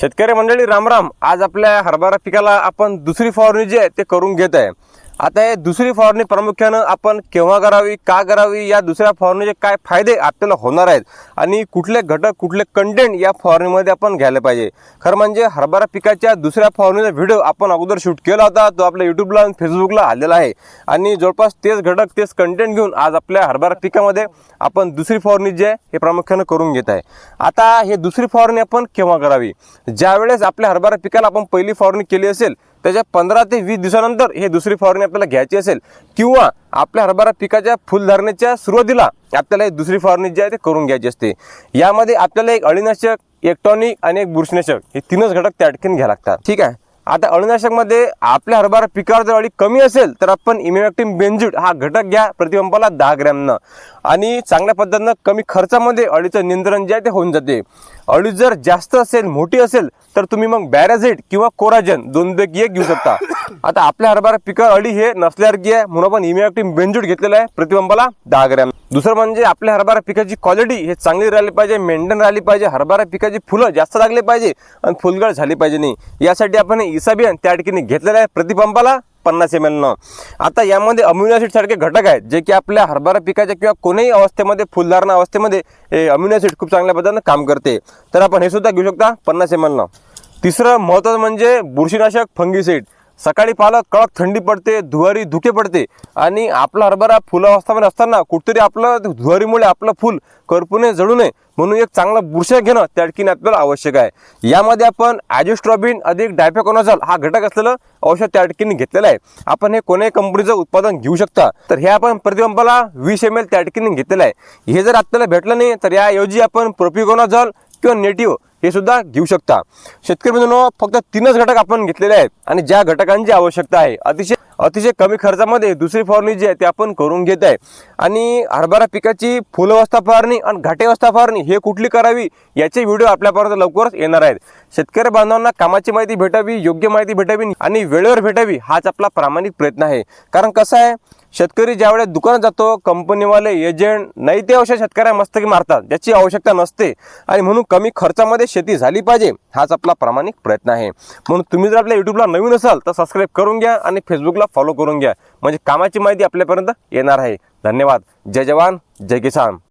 शेतकरी मंडळी रामराम आज आपल्या हरभरा पिकाला आपण दुसरी फवारणी जी आहे ते करून घेत आहे. आता हे दुसरी फवारणी प्रामुख्यानं आपण केव्हा करावी का करावी या दुसऱ्या फवारणीचे काय फायदे आपल्याला होणार आहेत आणि कुठले घटक कुठले कंटेंट या फवारणीमध्ये आपण घ्यायला पाहिजे. खरं म्हणजे हरभरा पिकाच्या दुसऱ्या फवारणीचा व्हिडिओ आपण अगोदर शूट केला होता तो आपल्या युट्यूबला आणि फेसबुकला आलेला आहे. आणि जवळपास तेच घटक तेच कंटेंट घेऊन आज आपल्या हरभरा पिकामध्ये आपण दुसरी फवारणी जी आहे हे प्रामुख्यानं करून घेत आहे. आता हे दुसरी फवारणी आपण केव्हा करावी? ज्यावेळेस आपल्या हरभरा पिकाला आपण पहिली फवारणी केली असेल त्याच्या पंधरा ते वीस दिवसानंतर हे दुसरी फवारणी आपल्याला घ्यायची असेल किंवा आपल्या हरभरा पिकाच्या फुलधारणेच्या सुरुवातीला आपल्याला ही दुसरी फवारणी जी आहे ते करून घ्यायची असते. यामध्ये आपल्याला एक अळीनाशक एक टॉनिक आणि एक बुरशीनाशक हे तीनच घटक त्या ठिकाणी घ्यावे लागतात. ठीक आहे? आता अळीनाशकमध्ये आपल्या हरभरा पिकावर जर अळी कमी असेल तर आपण इमिमॅक्टिम बेंजूट हा घटक घ्या प्रतिपंपाला दहा ग्रॅमनं. आणि चांगल्या पद्धतीनं कमी खर्चामध्ये अळीचं नियंत्रण जे आहे ते होऊन जाते. अळी जर जास्त असेल मोठी असेल तर तुम्ही मग बॅराझेट किंवा कोराजन दोन पैकी एक घेऊ शकता. आता आपल्या हरभरा पिकावर अळी हे नसल्यासारखी आहे म्हणून आपण इमिमॅक्टिम बेंजूट घेतलेलं आहे प्रतिपंपाला दहा ग्रॅम. दुसरं म्हणजे आपल्या हरभरा पिकाची क्वालिटी हे चांगली राहिली पाहिजे मेंटेन राहिली पाहिजे हरभरा पिकाची फुलं जास्त लागली पाहिजे आणि फुलगळ झाली पाहिजे नाही. यासाठी आपण इसाबियन त्या ठिकाणी घेतलेलं आहे प्रतिपंपाला पन्नास एम एलनं आता यामध्ये अम्युनो ॲसिड सारखे घटक आहेत जे की आपल्या हरभरा पिकाच्या किंवा कोणीही अवस्थेमध्ये फुलधारणा अवस्थेमध्ये अम्युनो ॲसिड खूप चांगल्या पद्धतीनं काम करते. तर आपण हे सुद्धा घेऊ शकता पन्नास एम एलनं तिसरं महत्त्वाचं म्हणजे बुरशीनाशक फंगिसाईड. सकाळी पाहिलं कडक थंडी पडते धुवारी धुके पडते. आणि आपला हरभरा फुलं अवस्थामध्ये असताना कुठेतरी आपलं धुवारीमुळे आपलं फुल करपू जळू नये म्हणून एक चांगलं बुरशा घेणं त्या ठिकाणी आपल्याला आवश्यक आहे. यामध्ये आपण ॲजिस्ट्रॉबिन अधिक डायफेकोनाझॉल हा घटक असलेलं औषध त्या ठिकाणी घेतलेलं आहे. आपण हे कोणत्याही कंपनीचं उत्पादन घेऊ शकता. तर हे आपण प्रतिबंबाला वीस एम एल त्या ठिकाणी घेतलेलं आहे. हे जर आपल्याला भेटलं नाही तर याऐवजी आपण प्रोपिकोनाझॉल किंवा नेटिव्ह हे सुद्धा घेऊ शकता. शेतकरी मित्रांनो फक्त तीनच घटक आपण घेतलेले आहेत आणि ज्या घटकांची आवश्यकता आहे अतिशय अतिशय कमी खर्चामध्ये दुसरी फवारणी जी आहे ती आपण करून घेत आहे. आणि हरभरा पिकाची फुलवस्था फवारणी आणि घाटेवस्था फवारणी हे कुठली करावी याचे व्हिडिओ आपल्यापर्यंत लवकरच येणार आहेत. शेतकरी बांधवांना कामाची माहिती भेटावी योग्य माहिती भेटावी आणि वेळेवर भेटावी हाच आपला प्रामाणिक प्रयत्न आहे. कारण कसं आहे शेतकरी ज्यावेळेस दुकानात जातो कंपनीवाले एजंट नाही ते औषध शेतकऱ्या मस्तकी मारतात ज्याची आवश्यकता नसते आणि म्हणून कमी खर्चामध्ये शेती झाली पाहिजे हाच आपला प्रामाणिक प्रयत्न आहे. म्हणून तुम्ही जर आपल्या युट्यूबला नवीन असाल तर सबस्क्राईब करून घ्या आणि फेसबुकला फॉलो करून घ्या. म्हणजे कामाची माहिती आपल्यापर्यंत येणार आहे. धन्यवाद. जय जवान जय किसान.